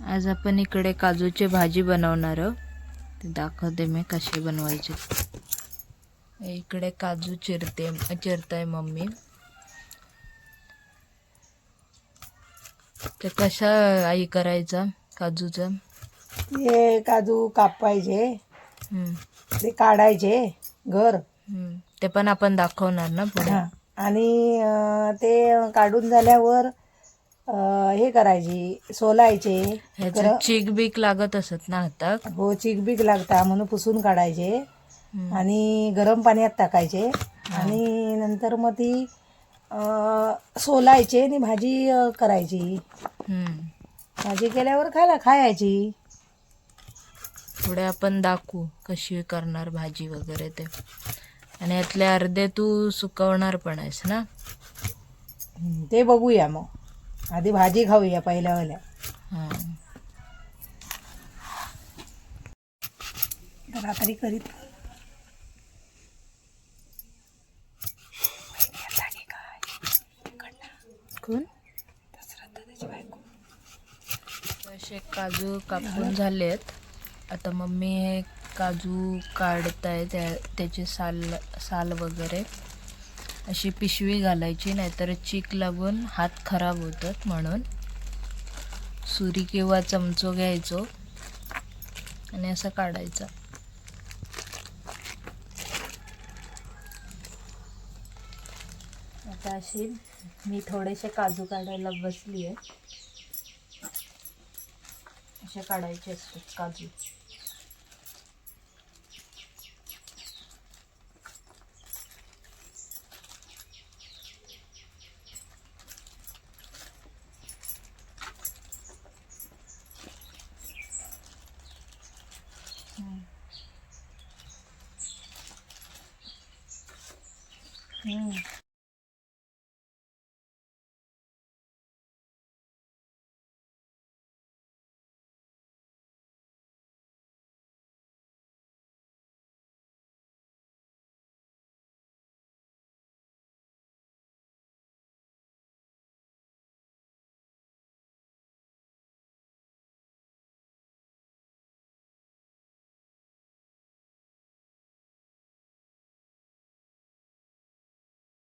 आज आपण इकडे काजूची भाजी बनवणार आहोत. ते दाखवते मी कशी बनवायची. इकडे काजू चिरते चिरताय मम्मी. ते कशा आई करायचा? काजूचा? ते काजू कापायचे. ते काढायचे घर. ते पण आपण दाखवणार ना पुढे. हा. आणि ते काढून झाल्यावर हे करायची सोलायचे ह्याचं चीक बीक लागत असत ना हातात? हो चिकबीक लागता म्हणून पुसून काढायचे. आणि गरम पाण्यात टाकायचे. आणि नंतर मग ती सोलायचे आणि भाजी करायची. भाजी केल्यावर खायला खायची. पुढे आपण दाखवू कशी करणार भाजी वगैरे ते. आणि यातले अर्धे तू सुकवणार पण आहेस ना? ते बघूया मग. आधी भाजी खाऊया पहिल्या वेळेला हा रात्री करीत कोण? असे काजू कापून झालेत. आता मम्मी हे काजू काढताय त्या त्याची साल साल वगैरे. अशी पिशवी घालायची नाहीतर चीक लागून हात खराब होतात म्हणून. सुरी किंवा चमचो घ्यायचो आणि असं काढायचं. आता अशी मी थोडेसे काजू काढायला बसली आहे असे काढायचे असतात काजू. 嗯。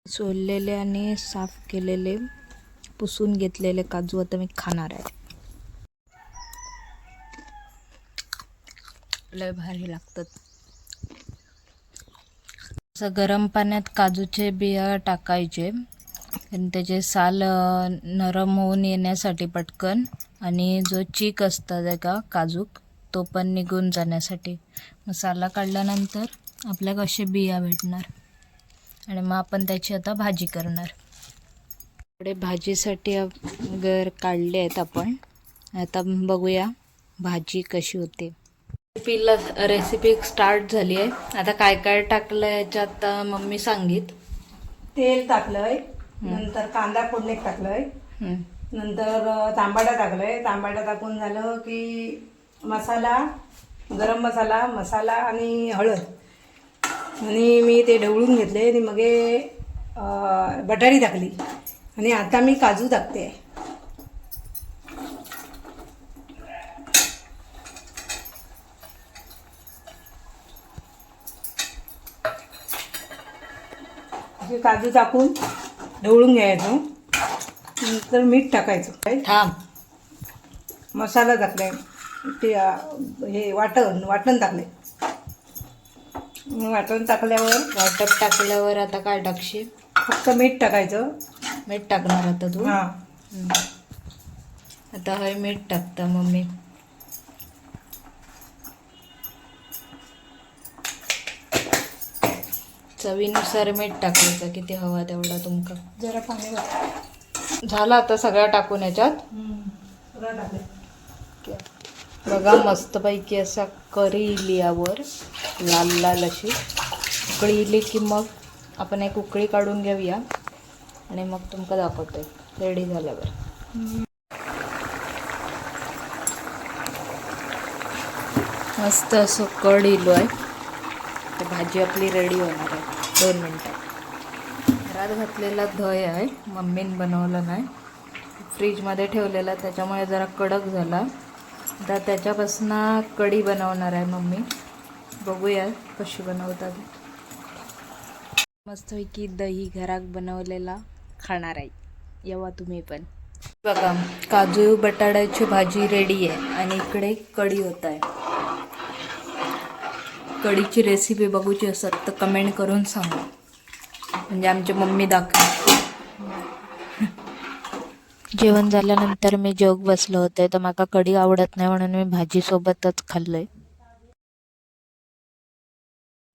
सोललेले आणि साफ केलेले पुसून घेतलेले काजू आता मी खाणार आहे. लय भारी लागतात. असं गरम पाण्यात काजूचे बिया टाकायचे आणि त्याचे साल नरम होऊन येण्यासाठी पटकन आणि जो चीक असतात का काजूक तो पण निघून जाण्यासाठी. मसाला काढल्यानंतर आपल्याला असे बिया भेटणार. आणि मग आपण त्याची आता भाजी करणार. इकडे भाजीसाठी गर काढले आहेत आपण आता बघूया भाजी कशी होते. रेसिपीला रेसिपी स्टार्ट झाली आहे. आता काय काय टाकलं याच्यात मम्मी सांगित. तेल टाकलंय. नंतर कांदा फोडणीत टाकलंय. नंतर तांबाडा टाकलंय. तांबाडा टाकून झालं की मसाला गरम मसाला मसाला आणि हळद. आणि मी ते ढवळून घेतले आणि मग बटारी टाकली. आणि आता मी काजू टाकते. काजू टाकून ढवळून घ्यायचं. नंतर मीठ टाकायचं. काय थांब. मसाला टाकलाय. ते हे वाटण वाटण टाकले वाटण टाकल्यावर? वाटप टाकल्यावर आता काय टाकशील? फक्त मीठ टाकायचं. मीठ टाकणार आता तू? हा. आता हय मीठ टाकता मम्मी. चवीनुसार मीठ टाकायचं किती हवा तेवढा तुमका. जरा पाणी. झाला आता सगळं टाकून याच्यात? बघा मस्तपैकी असा करी इली यावर लाल लाल अशी. उकळी इली की मग आपण एक उकळी काढून घेऊया. आणि मग तुमका दाखवतोय. रेडी झाल्यावर. मस्त असं कड इलो आहे. तर भाजी आपली रेडी होणार आहे. दोन मिनटात घरात घातलेला दही आहे. मम्मीने बनवलं नाही. फ्रीजमध्ये ठेवलेला. त्याच्यामुळे जरा कडक झाला. आता त्याच्यापासून कढी बनवणार आहे मम्मी. बघूया कशी बनवतात. मस्तपैकी दही घरात बनवलेला खाणार आहे. येवा तुम्ही पण. बघा काजू बटाट्याची भाजी रेडी आहे आणि इकडे कढी होत आहे. कढीची रेसिपी बघूची असत तर कमेंट करून सांगा. म्हणजे आमची मम्मी दाखव जेवण झाल्यानंतर मी जेवक बसलो होते तर माका कढी आवडत नाही म्हणून मी भाजी सोबतच खाल्लंय.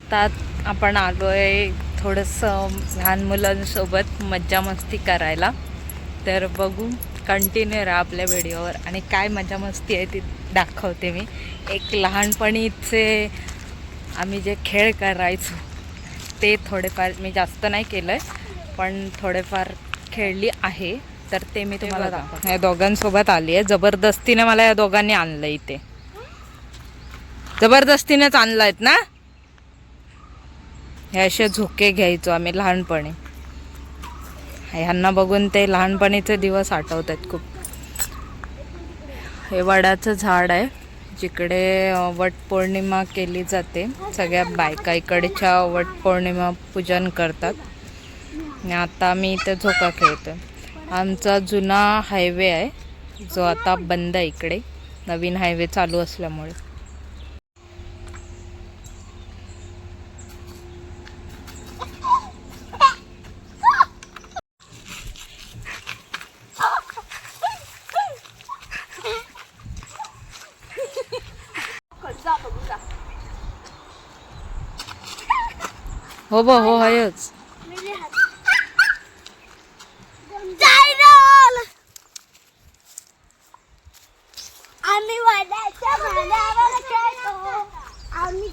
त्यात आपण आलोय थोडंसं लहान मुलांसोबत मज्जा मस्ती करायला. तर बघू कंटिन्यू राहा आपल्या व्हिडिओवर. आणि काय मजा मस्ती आहे ती दाखवते मी. एक लहानपणीचे आम्ही जे खेळ करायचो ते थोडेफार मी जास्त नाही केलं आहे पण थोडेफार खेळली आहे. तर ते मी तुम्हाला दाखवते. या दोघांसोबत आली आहे. जबरदस्तीने मला या दोघांनी आणलं इथे जबरदस्तीनेच आणलं आहेत ना? हे असे झोके घ्यायचो आम्ही लहानपणी. ह्यांना बघून ते लहानपणीचे दिवस आठवत आहेत खूप. हे वडाचं झाड आहे जिकडे वटपौर्णिमा केली जाते. सगळ्या बायका इकडच्या वटपौर्णिमा पूजन करतात. आणि आता मी इथे झोका खेळतो आमचा जुना हायवे आहे. जो आता बंद आहे इकडे. नवीन हायवे चालू असल्यामुळे. हो ब हो, हो हयच खेळतो आम्ही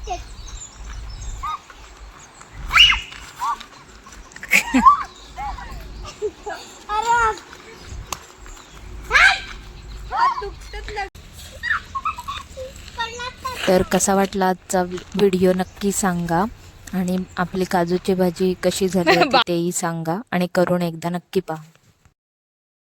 तर कसा वाटला आजचा व्हिडिओ नक्की सांगा. आणि आपली काजूची भाजी कशी झाली तेही सांगा. आणि करून एकदा नक्की पहा.